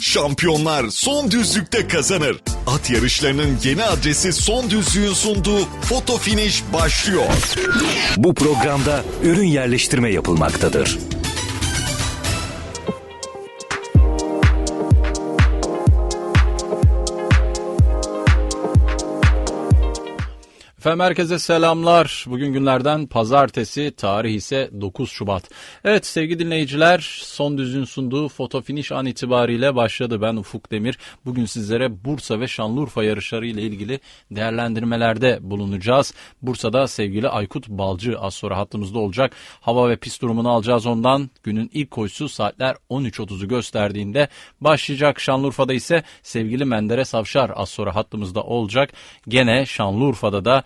Şampiyonlar son düzlükte kazanır. At yarışlarının yeni adresi son düzlüğün sunduğu foto finish başlıyor. Bu programda ürün yerleştirme yapılmaktadır. Efendim herkese selamlar. Bugün günlerden pazartesi, tarih ise 9 Şubat. Evet sevgili dinleyiciler, son düzün sunduğu foto finish an itibariyle başladı. Ben Ufuk Demir. Bugün sizlere Bursa ve Şanlıurfa yarışları ile ilgili değerlendirmelerde bulunacağız. Bursa'da sevgili Aykut Balcı az sonra hattımızda olacak. Hava ve pist durumunu alacağız ondan. Günün ilk koşusu saatler 13.30'u gösterdiğinde başlayacak. Şanlıurfa'da ise sevgili Menderes Avşar az sonra hattımızda olacak. Gene Şanlıurfa'da da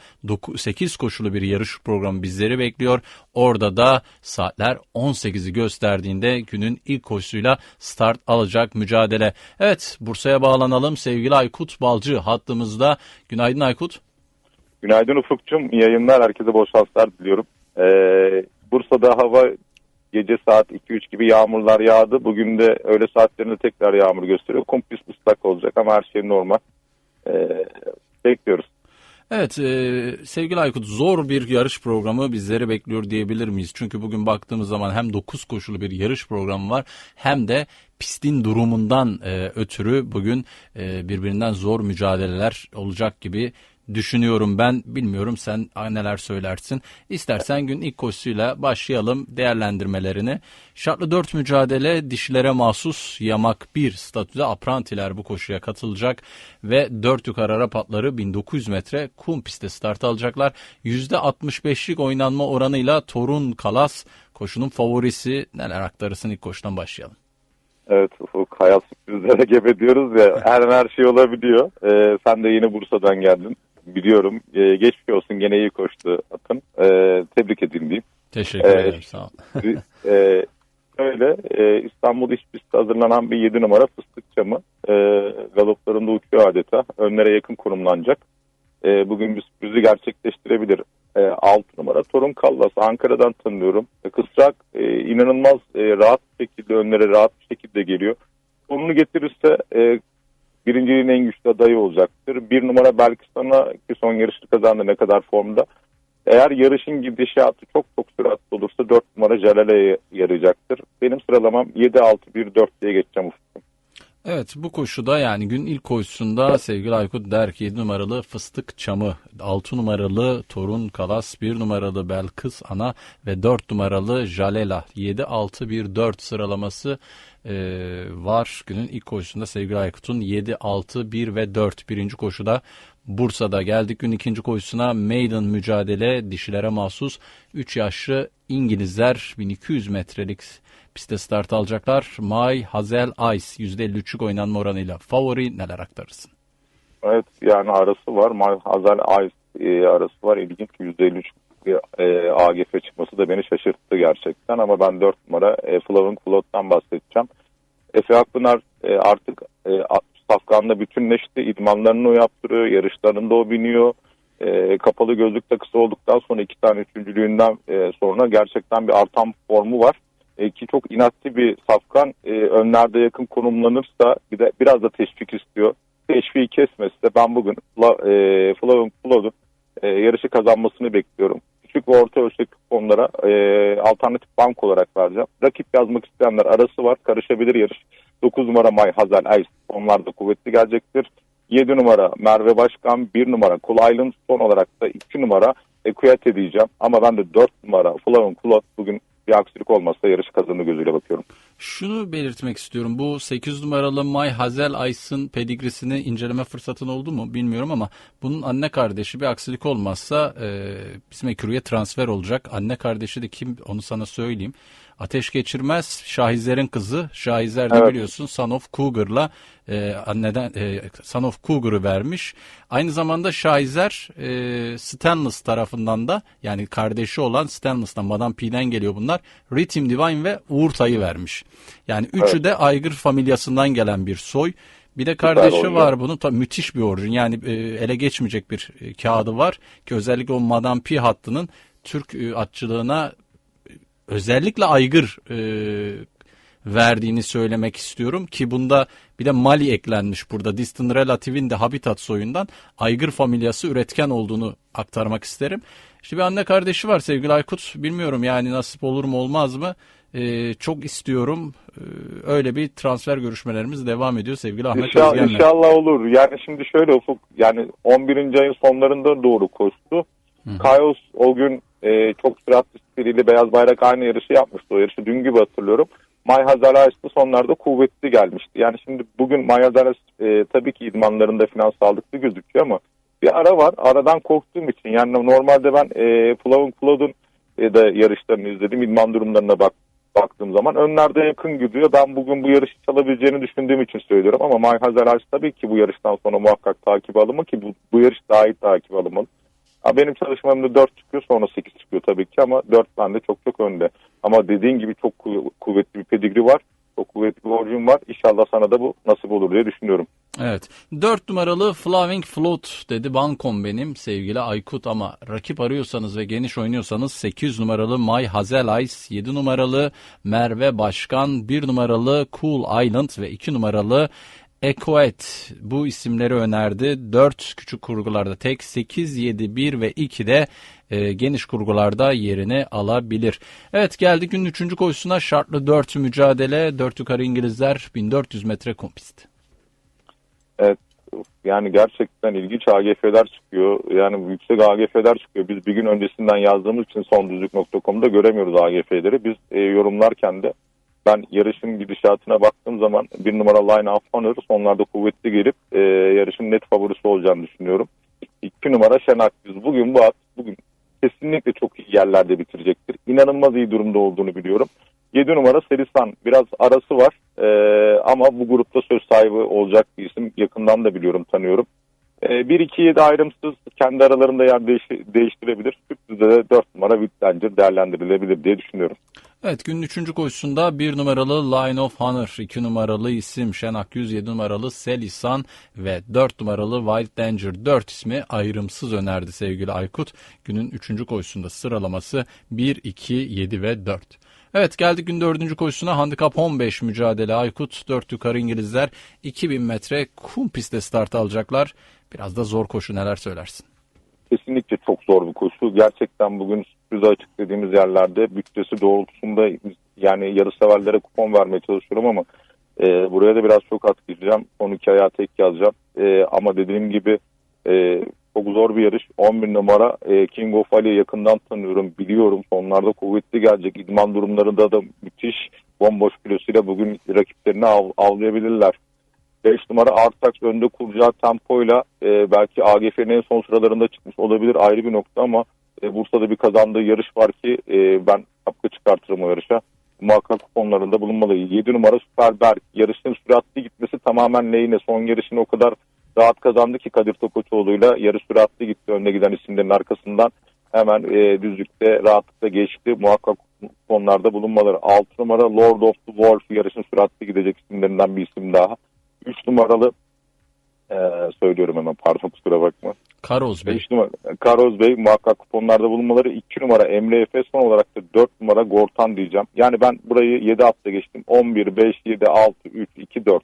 8 koşulu bir yarış programı bizleri bekliyor. Orada da saatler 18'i gösterdiğinde günün ilk koşusuyla start alacak mücadele. Evet Bursa'ya bağlanalım. Sevgili Aykut Balcı hattımızda. Günaydın Aykut. Günaydın Ufuk'cum. Yayınlar. Herkese bol şanslar diliyorum. Ee, Bursa'da hava gece saat 2-3 gibi yağmurlar yağdı. Bugün de öğle saatlerinde tekrar yağmur gösteriyor. Pist ıslak olacak ama her şey normal. Ee, bekliyoruz. Evet e, sevgili Aykut zor bir yarış programı bizleri bekliyor diyebilir miyiz? Çünkü bugün baktığımız zaman hem 9 koşulu bir yarış programı var hem de pistin durumundan e, ötürü bugün e, birbirinden zor mücadeleler olacak gibi düşünüyorum ben. Bilmiyorum sen neler söylersin. İstersen gün ilk koşusuyla başlayalım değerlendirmelerini. Şartlı 4 mücadele dişilere mahsus yamak 1 statüde aprantiler bu koşuya katılacak ve 4 yukarı Arap atları 1900 metre kum pistte start alacaklar. %65'lik oynanma oranıyla Torun Kalas koşunun favorisi neler aktarırsın ilk koşudan başlayalım. Evet Ufuk hayat sürprizlere gebe diyoruz ya her her şey olabiliyor. Ee, sen de yeni Bursa'dan geldin. Biliyorum. Ee, geçmiş olsun gene iyi koştu atın. Ee, tebrik edeyim diyeyim. Teşekkür Evet. ederim sağ ol. ee, öyle e, İstanbul İş Pist'te hazırlanan bir 7 numara fıstık çamı. E, galoplarında uçuyor adeta. Önlere yakın konumlanacak. E, bugün bir sürprizi gerçekleştirebilir. E, 6 numara Torun Kallas. Ankara'dan tanıyorum. E, Kısrak e, inanılmaz e, rahat bir şekilde önlere rahat bir şekilde geliyor. Sonunu getirirse e, birinciliğin en güçlü adayı olacaktır. Bir numara belki sana ki son yarışını kazandı ne kadar formda. Eğer yarışın gidişatı çok çok süratli olursa 4 numara Celal'e yarayacaktır. Benim sıralamam 7-6-1-4 diye geçeceğim. Evet bu koşuda yani gün ilk koşusunda sevgili Aykut der ki 7 numaralı Fıstık Çamı, 6 numaralı Torun Kalas, 1 numaralı Belkıs Ana ve 4 numaralı Jalela 7-6-1-4 sıralaması e, var. Günün ilk koşusunda sevgili Aykut'un 7, 6, 1 ve 4 birinci koşuda Bursa'da geldik gün ikinci koşusuna maiden mücadele dişilere mahsus 3 yaşlı İngilizler 1200 metrelik pistte start alacaklar. May Hazel Ice %53'lük oynanma oranıyla favori neler aktarırsın? Evet yani arası var. Mal Hazal Ice e, arası var. İlginç %53 e, AGF çıkması da beni şaşırttı gerçekten. Ama ben 4 numara e, Flavin Float'tan bahsedeceğim. Efe Akpınar e, artık e, Safkan'da bütünleşti. İdmanlarını o yaptırıyor. Yarışlarında o biniyor. E, kapalı gözlük takısı olduktan sonra iki tane üçüncülüğünden e, sonra gerçekten bir artan formu var. E, ki çok inatçı bir Safkan e, önlerde yakın konumlanırsa bir de biraz da teşvik istiyor. Teşviği kesmezse ben bugün e, Flavin Flood'un e, yarışı kazanmasını bekliyorum. Küçük ve orta ölçekli konulara e, alternatif bank olarak vereceğim. Rakip yazmak isteyenler arası var. Karışabilir yarış. 9 numara May Hazel Ice onlar da kuvvetli gelecektir. 7 numara Merve Başkan, 1 numara Island, son olarak da 2 numara Equate diyeceğim. Ama ben de 4 numara Flavin Flood bugün bir aksilik olmazsa yarış kazanır gözüyle bakıyorum. Şunu belirtmek istiyorum. Bu 8 numaralı May Hazel Ice'ın pedigrisini inceleme fırsatın oldu mu bilmiyorum ama bunun anne kardeşi bir aksilik olmazsa e, bizim ekürüye transfer olacak. Anne kardeşi de kim onu sana söyleyeyim. Ateş Geçirmez Şahizer'in kızı. Şahizer de Evet. biliyorsun Son of Cougar'la e, anneden e, Son of Cougar'ı vermiş. Aynı zamanda Şahizer e, Stanless tarafından da yani kardeşi olan Stanless'tan Madame P'den geliyor bunlar. Rhythm Divine ve Uğur Tay'ı vermiş. Yani üçü Evet. de Aygır familyasından gelen bir soy. Bir de kardeşi var bunun tabii müthiş bir orijin. Yani e, ele geçmeyecek bir e, kağıdı var ki özellikle o Madame P hattının Türk e, atçılığına özellikle aygır e, verdiğini söylemek istiyorum ki bunda bir de Mali eklenmiş burada. Distant Relative'in de habitat soyundan aygır familyası üretken olduğunu aktarmak isterim. İşte bir anne kardeşi var sevgili Aykut. Bilmiyorum yani nasip olur mu olmaz mı? Ee, çok istiyorum. Ee, öyle bir transfer görüşmelerimiz devam ediyor sevgili Ahmet İnşallah, Özgen'le. inşallah olur. Yani şimdi şöyle Ufuk yani 11. ayın sonlarında doğru koştu. Kaios o gün e, çok süratli stiliyle beyaz bayrak aynı yarışı yapmıştı. O yarışı dün gibi hatırlıyorum. May Hazalais'te sonlarda kuvvetli gelmişti. Yani şimdi bugün May Hazalais e, tabii ki idmanlarında falan sağlıklı gözüküyor ama bir ara var. Aradan korktuğum için yani normalde ben e, Flavon Claude'un e, da yarışlarını izledim. İdman durumlarına bak baktığım zaman önlerde yakın gidiyor. Ben bugün bu yarışı çalabileceğini düşündüğüm için söylüyorum ama May Hazalais tabii ki bu yarıştan sonra muhakkak takip alınmalı ki bu, bu yarış daha iyi takip alınmalı. Ha, benim çalışmamda 4 çıkıyor sonra 8 çıkıyor tabii ki ama 4 bende çok çok önde. Ama dediğin gibi çok kuv- kuvvetli bir pedigri var. Çok kuvvetli bir orijin var. İnşallah sana da bu nasip olur diye düşünüyorum. Evet. 4 numaralı Flaving Float dedi Bankom benim sevgili Aykut ama rakip arıyorsanız ve geniş oynuyorsanız 8 numaralı My Hazel Ice, 7 numaralı Merve Başkan, 1 numaralı Cool Island ve 2 numaralı Ecoet bu isimleri önerdi. 4 küçük kurgularda tek 8, 7, 1 ve 2 de e, geniş kurgularda yerini alabilir. Evet geldik günün 3. koşusuna şartlı 4 mücadele 4 yukarı İngilizler 1400 metre kum pist. Evet yani gerçekten ilginç AGF'ler çıkıyor. Yani yüksek AGF'ler çıkıyor. Biz bir gün öncesinden yazdığımız için sondüzlük.com'da göremiyoruz AGF'leri. Biz e, yorumlarken de ben yarışın gidişatına baktığım zaman bir numara Line of Honor sonlarda kuvvetli gelip e, yarışın net favorisi olacağını düşünüyorum. İki numara Şenak Düz. Bugün bu at bugün kesinlikle çok iyi yerlerde bitirecektir. İnanılmaz iyi durumda olduğunu biliyorum. 7 numara Serisan biraz arası var Ee, ama bu grupta söz sahibi olacak bir isim. Yakından da biliyorum tanıyorum. Ee, 1-2-7 ayrımsız kendi aralarında yer değiş- değiştirebilir. Sürprizde de 4 numara Whitlander değerlendirilebilir diye düşünüyorum. Evet günün 3. koşusunda 1 numaralı Line of Honor, 2 numaralı isim Şenak 107 numaralı Selisan ve 4 numaralı Wild Danger 4 ismi ayrımsız önerdi sevgili Aykut. Günün 3. koşusunda sıralaması 1, 2, 7 ve 4. Evet geldik gün 4. koşusuna handikap 15 mücadele Aykut 4 yukarı İngilizler 2000 metre kum pistte start alacaklar. Biraz da zor koşu neler söylersin? Kesinlikle çok zor bir koşu. Gerçekten bugün sürprize açık dediğimiz yerlerde bütçesi doğrultusunda yani yarı severlere kupon vermeye çalışıyorum ama e, buraya da biraz çok at gireceğim. Son iki ayağı tek yazacağım. E, ama dediğim gibi e, çok zor bir yarış. 11 numara e, King of Ali'yi yakından tanıyorum. Biliyorum sonlarda kuvvetli gelecek. İdman durumlarında da müthiş bomboş kilosuyla bugün rakiplerini av, avlayabilirler. 5 numara Artax önde kuracağı tempoyla e, belki AGF'nin en son sıralarında çıkmış olabilir ayrı bir nokta ama e, Bursa'da bir kazandığı yarış var ki e, ben kapı çıkartırım o yarışa. Muhakkak kuponlarında bulunmalı. 7 numara Süperberg. Yarışın süratli gitmesi tamamen lehine. Son yarışını o kadar rahat kazandı ki Kadir Tokoçoğlu'yla yarı süratli gitti önde giden isimlerin arkasından. Hemen e, düzlükte rahatlıkla geçti. Muhakkak kuponlarda bulunmaları. 6 numara Lord of the Wolf yarışın süratli gidecek isimlerinden bir isim daha. 3 numaralı e, söylüyorum hemen pardon kusura bakma. Karoz Bey. 5 numara Karoz Bey muhakkak kuponlarda bulunmaları. 2 numara Emre Efe son olarak da 4 numara Gortan diyeceğim. Yani ben burayı 7 hafta geçtim. 11, 5, 7, 6, 3, 2, 4.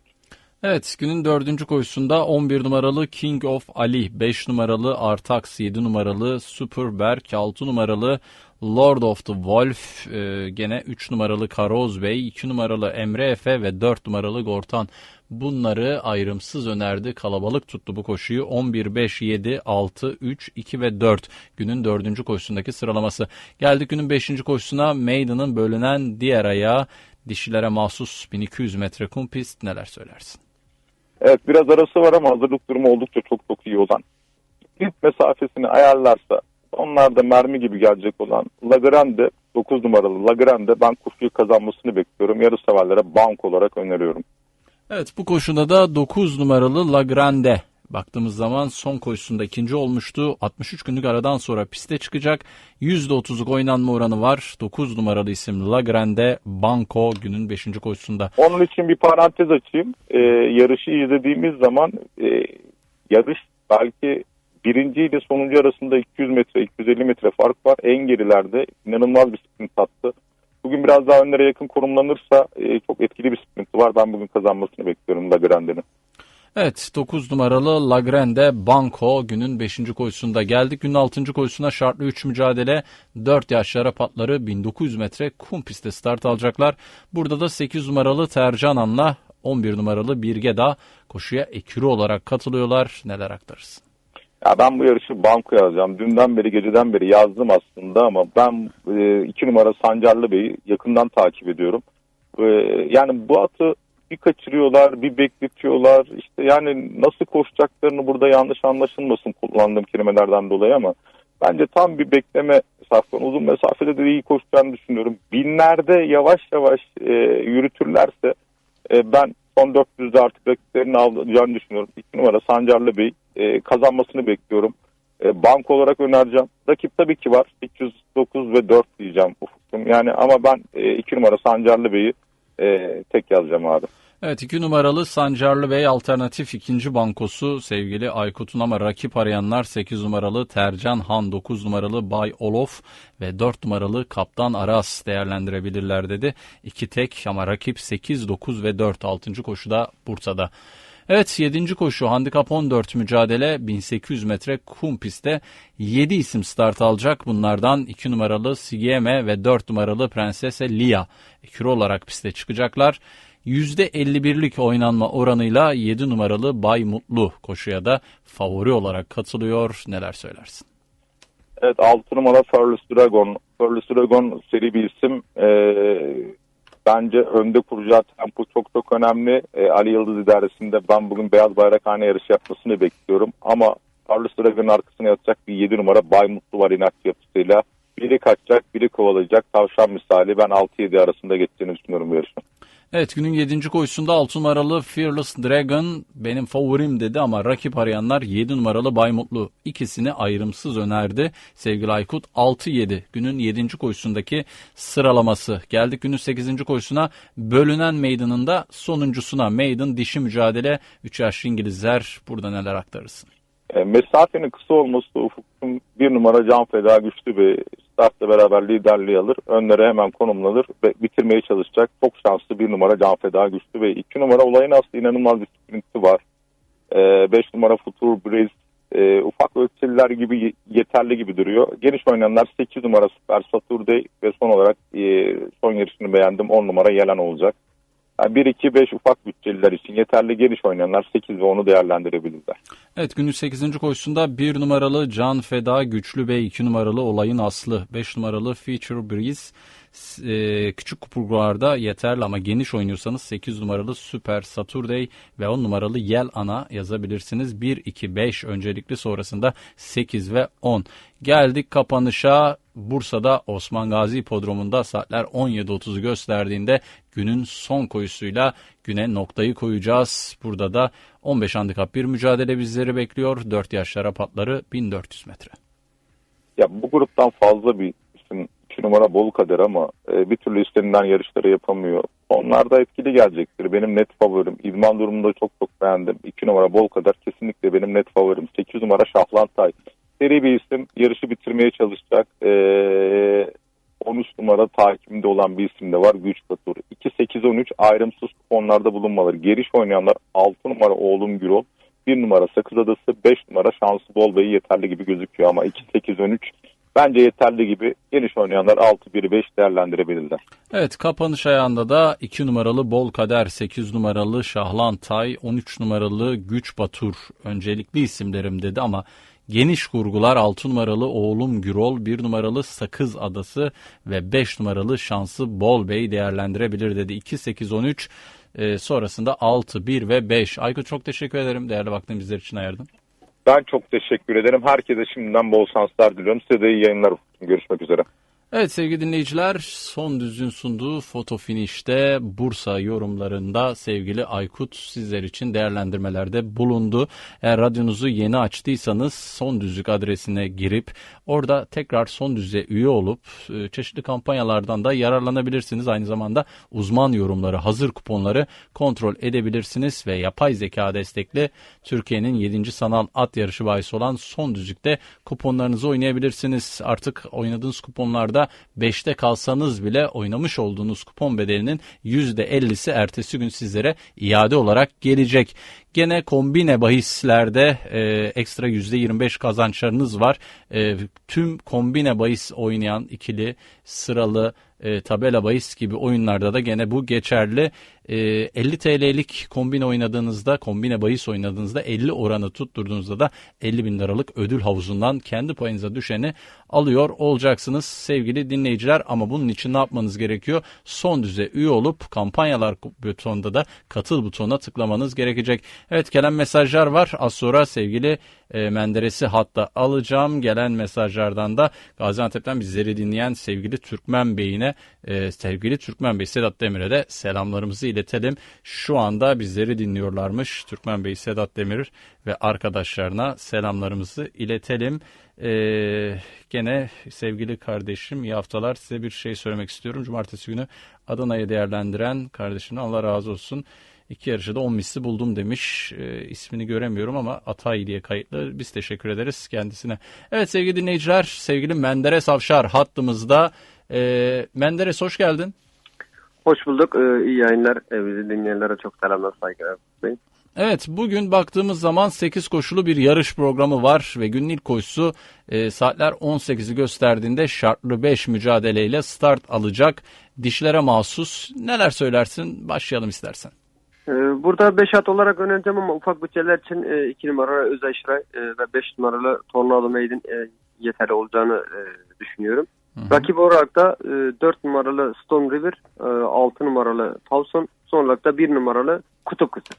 Evet günün dördüncü koşusunda 11 numaralı King of Ali, 5 numaralı Artax, 7 numaralı Superberg, 6 numaralı Lord of the Wolf, e, gene 3 numaralı Karoz Bey, 2 numaralı Emre Efe ve 4 numaralı Gortan. Bunları ayrımsız önerdi. Kalabalık tuttu bu koşuyu. 11, 5, 7, 6, 3, 2 ve 4 günün dördüncü koşusundaki sıralaması. Geldik günün beşinci koşusuna Maiden'ın bölünen diğer ayağı dişilere mahsus 1200 metre kum pist neler söylersin? Evet biraz arası var ama hazırlık durumu oldukça çok çok iyi olan. Sprint mesafesini ayarlarsa onlarda mermi gibi gelecek olan Lagrande 9 numaralı Lagrande ben koşuyu kazanmasını bekliyorum. Yarı severlere bank olarak öneriyorum. Evet bu koşuda da 9 numaralı La Grande. Baktığımız zaman son koşusunda ikinci olmuştu. 63 günlük aradan sonra piste çıkacak. %30'luk oynanma oranı var. 9 numaralı isim La Grande Banco günün 5. koşusunda. Onun için bir parantez açayım. Ee, yarışı izlediğimiz zaman e, yarış belki birinci ile sonuncu arasında 200 metre 250 metre fark var. En gerilerde inanılmaz bir sprint attı. bugün biraz daha önlere yakın konumlanırsa e, çok etkili bir sıkıntı var. Ben bugün kazanmasını bekliyorum Lagrande'nin. Evet 9 numaralı Lagrande Banco günün 5. koşusunda geldik. Günün 6. koşusuna şartlı 3 mücadele 4 yaş patları 1900 metre kum pistte start alacaklar. Burada da 8 numaralı Tercanan'la 11 numaralı Birgeda koşuya ekürü olarak katılıyorlar. Neler aktarırsın? Ya ben bu yarışı banko yazacağım. Dünden beri geceden beri yazdım aslında ama ben e, iki numara Sancarlı Bey'i yakından takip ediyorum. E, yani bu atı bir kaçırıyorlar, bir bekletiyorlar. İşte yani nasıl koşacaklarını burada yanlış anlaşılmasın kullandığım kelimelerden dolayı ama bence tam bir bekleme mesafeden uzun mesafede de iyi koşacağını düşünüyorum. Binlerde yavaş yavaş e, yürütürlerse e, ben son 400'de artık rakiplerini alacağını düşünüyorum. İki numara Sancarlı Bey e, kazanmasını bekliyorum. E, bank olarak önereceğim. Rakip tabii ki var. 309 ve 4 diyeceğim ufuktum. Yani ama ben e, iki numara Sancarlı Bey'i e, tek yazacağım abi. Evet 2 numaralı Sancarlı Bey alternatif ikinci bankosu sevgili Aykut'un ama rakip arayanlar 8 numaralı Tercan Han, 9 numaralı Bay Olof ve 4 numaralı Kaptan Aras değerlendirebilirler dedi. İki tek ama rakip 8, 9 ve 4 6. koşuda Bursa'da. Evet 7. koşu handikap 14 mücadele 1800 metre kum pistte 7 isim start alacak. Bunlardan 2 numaralı Sigieme ve 4 numaralı Prensese Lia ekürü olarak piste çıkacaklar. %51'lik oynanma oranıyla 7 numaralı Bay Mutlu koşuya da favori olarak katılıyor. Neler söylersin? Evet 6 numara Fearless Dragon. Fearless Dragon seri bir isim. Ee, bence önde kuracağı tempo çok çok önemli. Ee, Ali Yıldız idaresinde ben bugün Beyaz Bayrakhane yarışı yapmasını bekliyorum. Ama Fearless Dragon'ın arkasına yatacak bir 7 numara Bay Mutlu var inatçı yapısıyla. Biri kaçacak, biri kovalayacak. Tavşan misali ben 6-7 arasında geçtiğini düşünüyorum yarışın. Evet günün 7. koşusunda 6 numaralı Fearless Dragon benim favorim dedi ama rakip arayanlar 7 numaralı Bay Mutlu. İkisini ayrımsız önerdi. Sevgili Aykut 6-7 günün 7. koşusundaki sıralaması. Geldik günün 8. koşusuna bölünen meydanın da sonuncusuna. Maiden dişi mücadele 3 yaşlı İngilizler burada neler aktarırsın? E, mesafenin kısa olması Ufuk'un bir numara Can Feda güçlü bir startla beraber liderliği alır. Önlere hemen konumlanır ve bitirmeye çalışacak. Çok şanslı bir numara Can Feda güçlü ve iki numara olayın aslında inanılmaz bir sprinti var. E, beş numara Futur Breeze e, ufak ölçüler gibi yeterli gibi duruyor. Geniş oynayanlar 8 numara Süper Saturday ve son olarak e, son yarışını beğendim 10 numara Yelen olacak. Yani 1-2-5 ufak bütçeliler için yeterli geniş oynayanlar 8 ve 10'u değerlendirebilirler. Evet günün 8. koşusunda 1 numaralı Can Feda Güçlü Bey, 2 numaralı Olayın Aslı, 5 numaralı Feature Breeze e, küçük kupurlarda yeterli ama geniş oynuyorsanız 8 numaralı Süper Saturday ve 10 numaralı Yel Ana yazabilirsiniz. 1, 2, 5 öncelikli sonrasında 8 ve 10. Geldik kapanışa Bursa'da Osman Gazi Hipodromu'nda saatler 17.30'u gösterdiğinde günün son koyusuyla güne noktayı koyacağız. Burada da 15 handikap bir mücadele bizleri bekliyor. 4 yaşlara patları 1400 metre. Ya bu gruptan fazla bir isim 2 numara bol kader ama e, bir türlü istenilen yarışları yapamıyor. Onlar da etkili gelecektir. Benim net favorim. İdman durumunda çok çok beğendim. 2 numara bol kader kesinlikle benim net favorim. 8 numara Şahlantay. Seri bir isim. Yarışı bitirmeye çalışacak. E, 13 numara takimde olan bir isim de var. Güç Batur. 2-8-13 ayrımsız kuponlarda bulunmaları. Geriş oynayanlar 6 numara oğlum Gürol. 1 numara Sakız Adası, 5 numara Şanslı Bol Bey'i yeterli gibi gözüküyor ama 2-8-13 bence yeterli gibi geniş oynayanlar 6-1-5 değerlendirebilirler. Evet kapanış ayağında da 2 numaralı Bol Kader, 8 numaralı Şahlan Tay, 13 numaralı Güç Batur öncelikli isimlerim dedi ama geniş kurgular 6 numaralı Oğlum Gürol, 1 numaralı Sakız Adası ve 5 numaralı Şansı Bol Bey değerlendirebilir dedi. 2-8-13 e, sonrasında 6, 1 ve 5. Aykut çok teşekkür ederim. Değerli vaktini bizler için ayırdın. Ben çok teşekkür ederim. Herkese şimdiden bol şanslar diliyorum. Size de iyi yayınlar. Görüşmek üzere. Evet sevgili dinleyiciler son düzün sunduğu foto finişte Bursa yorumlarında sevgili Aykut sizler için değerlendirmelerde bulundu. Eğer radyonuzu yeni açtıysanız son düzlük adresine girip orada tekrar son düzle üye olup e, çeşitli kampanyalardan da yararlanabilirsiniz. Aynı zamanda uzman yorumları hazır kuponları kontrol edebilirsiniz ve yapay zeka destekli Türkiye'nin 7. sanal at yarışı bahisi olan son düzlükte kuponlarınızı oynayabilirsiniz. Artık oynadığınız kuponlarda yarışında 5'te kalsanız bile oynamış olduğunuz kupon bedelinin %50'si ertesi gün sizlere iade olarak gelecek. Gene kombine bahislerde e, ekstra %25 kazançlarınız var. E, tüm kombine bahis oynayan ikili, sıralı, e, tabela bahis gibi oyunlarda da gene bu geçerli. E, 50 TL'lik kombine oynadığınızda, kombine bahis oynadığınızda 50 oranı tutturduğunuzda da 50 bin liralık ödül havuzundan kendi payınıza düşeni alıyor olacaksınız sevgili dinleyiciler. Ama bunun için ne yapmanız gerekiyor? Son düze üye olup kampanyalar butonunda da katıl butonuna tıklamanız gerekecek. Evet gelen mesajlar var. Az sonra sevgili e, Menderes'i hatta alacağım. Gelen mesajlardan da Gaziantep'ten bizleri dinleyen sevgili Türkmen Bey'ine, e, sevgili Türkmen Bey Sedat Demir'e de selamlarımızı iletelim. Şu anda bizleri dinliyorlarmış Türkmen Bey Sedat Demir ve arkadaşlarına selamlarımızı iletelim. Ee, gene sevgili kardeşim iyi haftalar size bir şey söylemek istiyorum. Cumartesi günü Adana'yı değerlendiren kardeşimden Allah razı olsun. İki yarışı da 10 misli buldum demiş. Ee, ismini göremiyorum ama Atay diye kayıtlı. Biz teşekkür ederiz kendisine. Evet sevgili dinleyiciler, sevgili Menderes Avşar hattımızda. Ee, Menderes hoş geldin. Hoş bulduk. Ee, iyi yayınlar. Ee, bizi dinleyenlere çok selamlar, saygılar. Bey. Evet bugün baktığımız zaman 8 koşulu bir yarış programı var ve günün ilk koşusu e, saatler 18'i gösterdiğinde şartlı 5 mücadeleyle start alacak. Dişlere mahsus neler söylersin başlayalım istersen. Ee, burada 5 at olarak önereceğim ama ufak bütçeler için 2 numaralı Özay Şıray e, ve 5 numaralı Tornado Maiden e, yeterli olacağını e, düşünüyorum. Rakip olarak da e, 4 numaralı Stone River, e, 6 numaralı Towson, son olarak da 1 numaralı Kutup Kızı.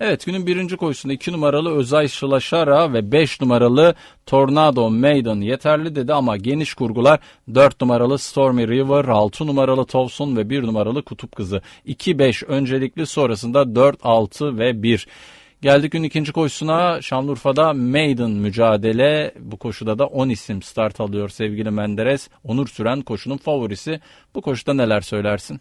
Evet günün birinci koşusunda 2 numaralı Özay Şılaşara ve 5 numaralı Tornado Maiden yeterli dedi ama geniş kurgular 4 numaralı Stormy River, 6 numaralı Towson ve 1 numaralı Kutup Kızı. 2-5 öncelikli sonrasında 4, 6 ve 1. Geldik gün ikinci koşusuna Şanlıurfa'da Maiden mücadele. Bu koşuda da 10 isim start alıyor sevgili Menderes. Onur Süren koşunun favorisi. Bu koşuda neler söylersin?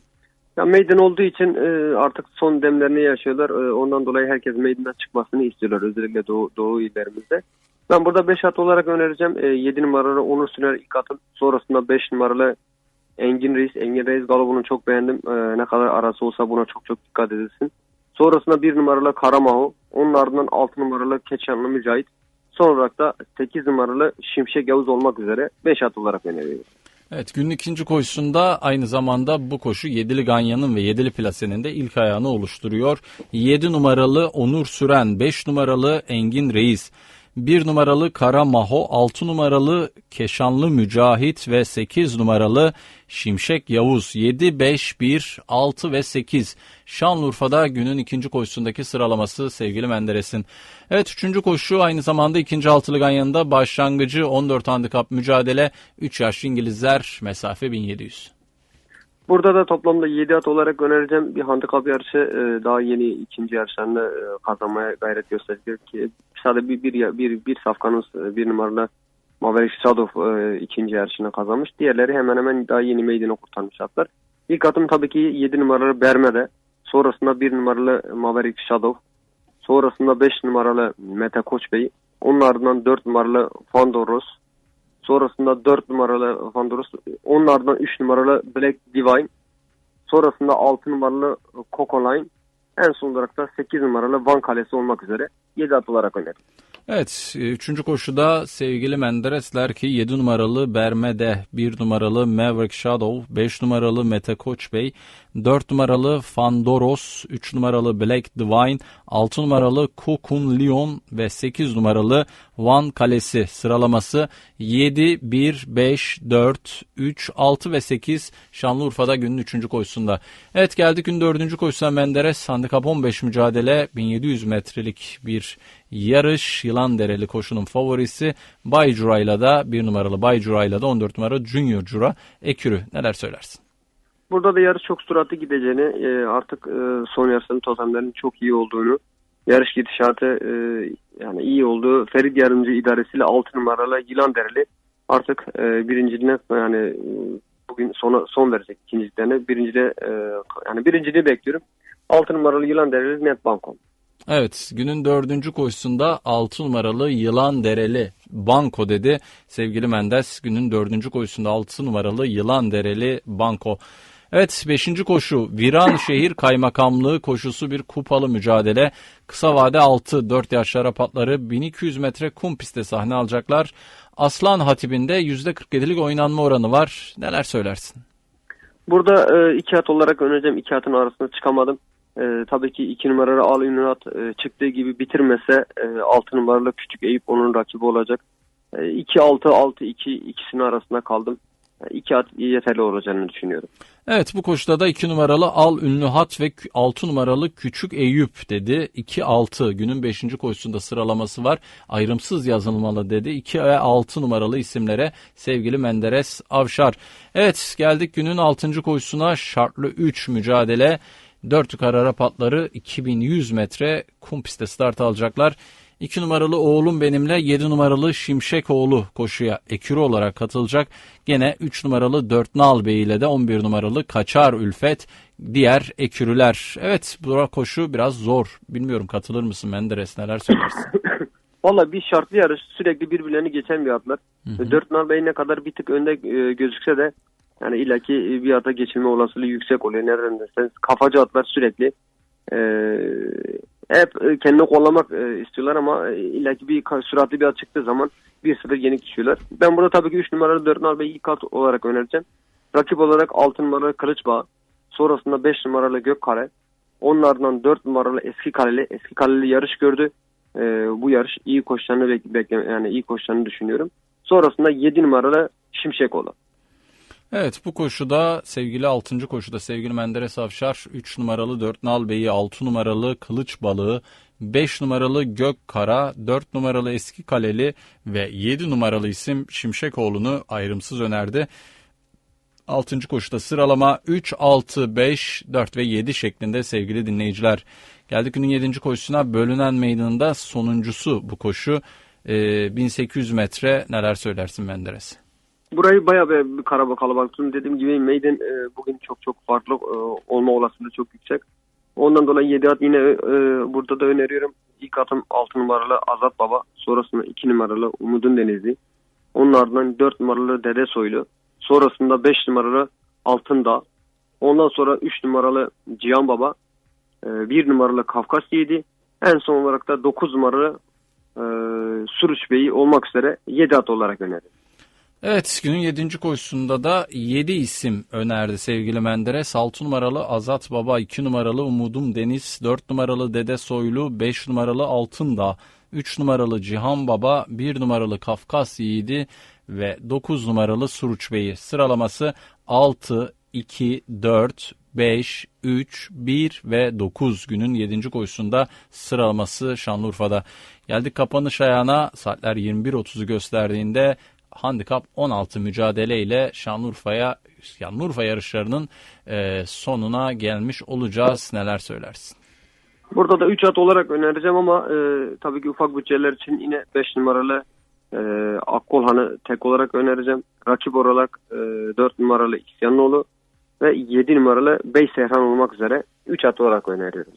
Ya meydan olduğu için e, artık son demlerini yaşıyorlar. E, ondan dolayı herkes meydandan çıkmasını istiyorlar. Özellikle Doğu, Doğu illerimizde. Ben burada 5 at olarak önereceğim. E, 7 numaralı Onur Süner ilk atın. Sonrasında 5 numaralı Engin Reis. Engin Reis galobunu çok beğendim. E, ne kadar arası olsa buna çok çok dikkat edilsin. Sonrasında 1 numaralı Karamaho. Onun ardından 6 numaralı Keçanlı Mücahit. Son olarak da 8 numaralı Şimşek Yavuz olmak üzere 5 at olarak öneriyorum. Evet günün ikinci koşusunda aynı zamanda bu koşu Yedili Ganyan'ın ve Yedili Plase'nin de ilk ayağını oluşturuyor. 7 numaralı Onur Süren, 5 numaralı Engin Reis, 1 numaralı Kara Maho, 6 numaralı Keşanlı Mücahit ve 8 numaralı Şimşek Yavuz 7, 5, 1, 6 ve 8. Şanlıurfa'da günün ikinci koşusundaki sıralaması sevgili Menderes'in. Evet üçüncü koşu aynı zamanda ikinci altılı ganyanında başlangıcı 14 handikap mücadele 3 yaşlı İngilizler mesafe 1700. Burada da toplamda 7 at olarak önereceğim bir handikap yarışı e, daha yeni ikinci yarışlarında e, kazanmaya gayret gösterecek ki sadece bir, bir, bir, bir safkanın e, bir numaralı Maverick Shadow e, ikinci yarışını kazanmış. Diğerleri hemen hemen daha yeni meydana kurtarmış atlar. İlk atım tabii ki 7 numaralı Berme'de. Sonrasında 1 numaralı Maverick Shadow. Sonrasında 5 numaralı Mete Koç Bey. Onun ardından 4 numaralı Fandoros. Sonrasında 4 numaralı Fandoros. Onun ardından 3 numaralı Black Divine. Sonrasında 6 numaralı Coco Line. En son olarak da 8 numaralı Van Kalesi olmak üzere 7 at olarak öneririm. Evet, üçüncü koşuda sevgili Menderesler ki 7 numaralı Bermede, 1 numaralı Maverick Shadow, 5 numaralı Mete Koç Bey, 4 numaralı Fandoros, 3 numaralı Black Divine, 6 numaralı Kokun Leon ve 8 numaralı Van Kalesi sıralaması 7, 1, 5, 4, 3, 6 ve 8 Şanlıurfa'da günün 3. koşusunda. Evet geldik gün 4. koşusuna Menderes handikap 15 mücadele 1700 metrelik bir yarış. Yılan Dereli koşunun favorisi Bay Cura'yla da 1 numaralı Bay Cura'yla da 14 numara Junior Cura Ekürü. Neler söylersin? Burada da yarış çok süratli gideceğini, e, artık e, son yarışların totemlerinin çok iyi olduğunu, yarış gidişatı e, yani iyi olduğu Ferit Yarımcı idaresiyle 6 numaralı Yılan Dereli artık birinciliğine yani bugün sona son verecek ikinciliklerine. Birincide e, yani birinciliği bekliyorum. 6 numaralı Yılan Dereli net bankom. Evet günün dördüncü koşusunda 6 numaralı Yılan Dereli Banko dedi. Sevgili Mendes günün dördüncü koşusunda 6 numaralı Yılan Dereli Banko. Evet 5. koşu Viran Şehir Kaymakamlığı koşusu bir kupalı mücadele. Kısa vade 6 4 yaş Arapatları 1200 metre kum pistte sahne alacaklar. Aslan Hatibi'nde %47'lik oynanma oranı var. Neler söylersin? Burada e, iki at olarak önereceğim. İki atın arasında çıkamadım. E, tabii ki iki numaralı Al Ünlü at e, çıktığı gibi bitirmese e, numaralı Küçük Eyüp onun rakibi olacak. E, 2-6, 6-2 ikisinin arasında kaldım. E, iki at yeterli olacağını düşünüyorum. Evet bu koşuda da 2 numaralı Al Ünlü Hat ve 6 numaralı Küçük Eyüp dedi. 2-6 günün 5. koşusunda sıralaması var. Ayrımsız yazılmalı dedi. 2 ve 6 numaralı isimlere sevgili Menderes Avşar. Evet geldik günün 6. koşusuna şartlı 3 mücadele. 4 yukarı Arapatları 2100 metre kum pistte start alacaklar. 2 numaralı oğlum benimle 7 numaralı Şimşekoğlu koşuya ekürü olarak katılacak. Gene 3 numaralı 4 Nal Bey ile de 11 numaralı Kaçar Ülfet diğer ekürüler. Evet bu koşu biraz zor. Bilmiyorum katılır mısın Menderes neler söylersin? Valla bir şartlı yarış sürekli birbirlerini geçen bir atlar. Hı Dört nar Bey ne kadar bir tık önde e, gözükse de yani illaki bir ata geçilme olasılığı yüksek oluyor. Nereden derseniz kafacı atlar sürekli e, hep e, kendini kollamak e, istiyorlar ama e, illaki bir süratli bir at çıktığı zaman 1-0 yenik düşüyorlar. Ben burada tabii ki 3 numaralı 4 nar Bey ilk at olarak önereceğim. Rakip olarak 6 numaralı Kılıçbağ, sonrasında 5 numaralı Gökkare, onun ardından 4 numaralı Eski Kaleli, Eski Kaleli yarış gördü. Ee, bu yarış iyi koşacağını bek- bekle yani iyi koşacağını düşünüyorum. Sonrasında 7 numaralı Şimşekoğlu. Evet bu koşuda sevgili 6. koşuda sevgili Menderes Avşar 3 numaralı 4 Nal Bey'i 6 numaralı Kılıç Balığı 5 numaralı Gökkara 4 numaralı Eski Kaleli ve 7 numaralı isim Şimşekoğlu'nu ayrımsız önerdi. 6. koşuda sıralama 3, 6, 5, 4 ve 7 şeklinde sevgili dinleyiciler. Geldik günün 7. koşusuna bölünen meydanında sonuncusu bu koşu. Ee, 1800 metre neler söylersin Menderes? Burayı bayağı bir, karaba kalabalık. Dediğim gibi Maiden e, bugün çok çok farklı e, olma olasılığı çok yüksek. Ondan dolayı 7 at yine e, burada da öneriyorum. İlk atım 6 numaralı Azat Baba. Sonrasında 2 numaralı Umudun Denizli. Onun ardından 4 numaralı Dede Soylu. Sonrasında 5 numaralı Altın Dağ. Ondan sonra 3 numaralı Cihan Baba. 1 numaralı Kafkas Yiğidi. En son olarak da 9 numaralı e, Suruç Bey'i olmak üzere 7 at olarak öneriyorum. Evet günün 7. koşusunda da 7 isim önerdi sevgili Menderes. 6 numaralı Azat Baba, 2 numaralı Umudum Deniz, 4 numaralı Dede Soylu, 5 numaralı Altındağ, 3 numaralı Cihan Baba, 1 numaralı Kafkas Yiğidi ve 9 numaralı Suruç Bey'i. Sıralaması 6, 2, 4, 5, 3, 1 ve 9 günün 7. koşusunda sıralaması Şanlıurfa'da. Geldik kapanış ayağına saatler 21.30'u gösterdiğinde handikap 16 mücadeleyle Şanlıurfa'ya Şanlıurfa yarışlarının e, sonuna gelmiş olacağız. Neler söylersin? Burada da 3 at olarak önereceğim ama e, tabii ki ufak bütçeler için yine 5 numaralı e, Akkolhan'ı tek olarak önereceğim. Rakip olarak e, 4 numaralı İsyanlıoğlu ve 7 numaralı Bey Sehran olmak üzere 3 at olarak öneriyorum.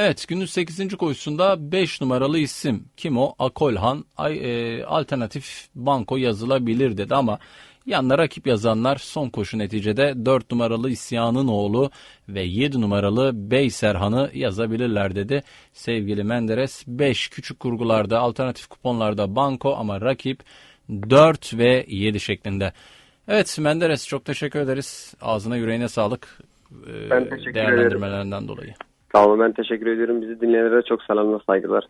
Evet günün 8. koşusunda 5 numaralı isim kim o? Akolhan ay, e, alternatif banko yazılabilir dedi ama yanına rakip yazanlar son koşu neticede 4 numaralı İsyan'ın oğlu ve 7 numaralı Bey Serhan'ı yazabilirler dedi. Sevgili Menderes 5 küçük kurgularda alternatif kuponlarda banko ama rakip 4 ve 7 şeklinde. Evet Menderes çok teşekkür ederiz. Ağzına yüreğine sağlık. e, Ben teşekkür değerlendirmelerinden dolayı. Tamam ben teşekkür ediyorum. Bizi dinleyenlere çok selamlar saygılar.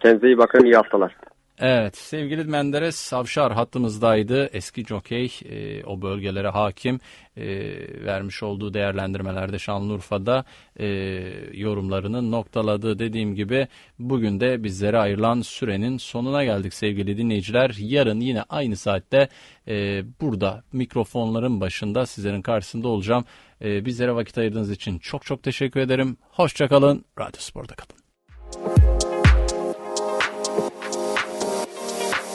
Kendinize iyi bakın iyi haftalar. Evet sevgili Menderes Savşar hattımızdaydı. Eski jokey e, o bölgelere hakim e, vermiş olduğu değerlendirmelerde Şanlıurfa'da e, yorumlarını noktaladı. Dediğim gibi bugün de bizlere ayrılan sürenin sonuna geldik sevgili dinleyiciler. Yarın yine aynı saatte e, burada mikrofonların başında sizlerin karşısında olacağım. E, bizlere vakit ayırdığınız için çok çok teşekkür ederim. Hoşçakalın. Radyo Spor'da kalın.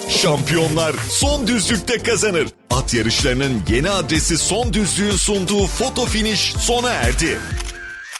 Şampiyonlar son düzlükte kazanır. At yarışlarının yeni adresi son düzlüğün sunduğu foto finish sona erdi.